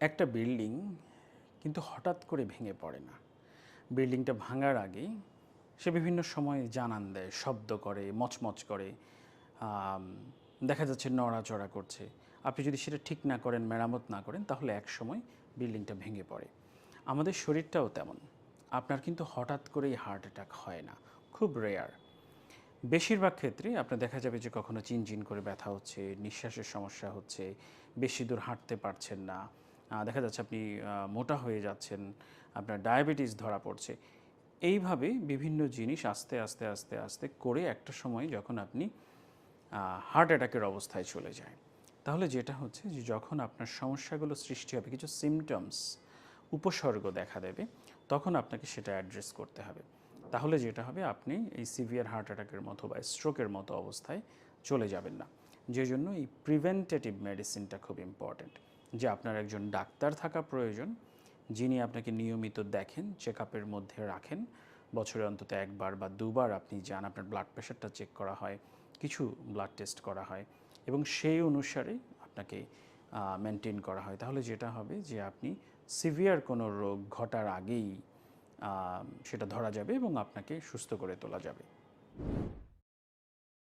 একটা বিল্ডিং কিন্তু হঠাৎ করে ভেঙে পড়ে না। বিল্ডিংটা ভাঙার আগেই সে বিভিন্ন সময় জানান দেয়, শব্দ করে, মচমচ করে দেখা যাচ্ছে নড়াচড়া করছে। আপনি যদি সেটা ঠিক না করেন, মেরামত না করেন, তাহলে এক সময় বিল্ডিংটা ভেঙে পড়ে। আমাদের শরীরটাও তেমন। আপনার কিন্তু হঠাৎ করেই হার্ট অ্যাটাক হয় না। খুব রেয়ার। বেশিরভাগ ক্ষেত্রে আপনার দেখা যাবে যে কখনো চিনচিন করে ব্যথা হচ্ছে, নিঃশ্বাসের সমস্যা হচ্ছে, বেশি দূর হাঁটতে পারছেন না দেখা যাচ্ছে আপনি মোটা হয়ে যাচ্ছেন, আপনার ডায়াবেটিস ধরা পড়ছে। এইভাবে বিভিন্ন জিনিস আস্তে আস্তে আস্তে আস্তে করে একটা সময় যখন আপনি হার্ট অ্যাটাকের অবস্থায় চলে যায়। তাহলে যেটা হচ্ছে যে যখন আপনার সমস্যাগুলো সৃষ্টি হবে, কিছু সিমটমস উপসর্গ দেখা দেবে, তখন আপনাকে সেটা অ্যাড্রেস করতে হবে। তাহলে যেটা হবে, আপনি এই সিভিয়ার হার্ট অ্যাটাকের মতো বা স্ট্রোকের মতো অবস্থায় চলে যাবেন না। যে জন্য এই প্রিভেন্টেটিভ মেডিসিনটা খুব ইম্পর্ট্যান্ট যে আপনার একজন ডাক্তার থাকা প্রয়োজন, যিনি আপনাকে নিয়মিত দেখেন চেক মধ্যে রাখেন, বছরে অন্তত একবার বা দুবার আপনি যান, আপনার ব্লাড প্রেশারটা চেক করা হয়, কিছু ব্লাড টেস্ট করা হয় এবং সেই অনুসারে আপনাকে মেনটেন করা হয়। তাহলে যেটা হবে যে আপনি সিভিয়ার কোনো রোগ ঘটার আগেই সেটা ধরা যাবে এবং আপনাকে সুস্থ করে তোলা যাবে।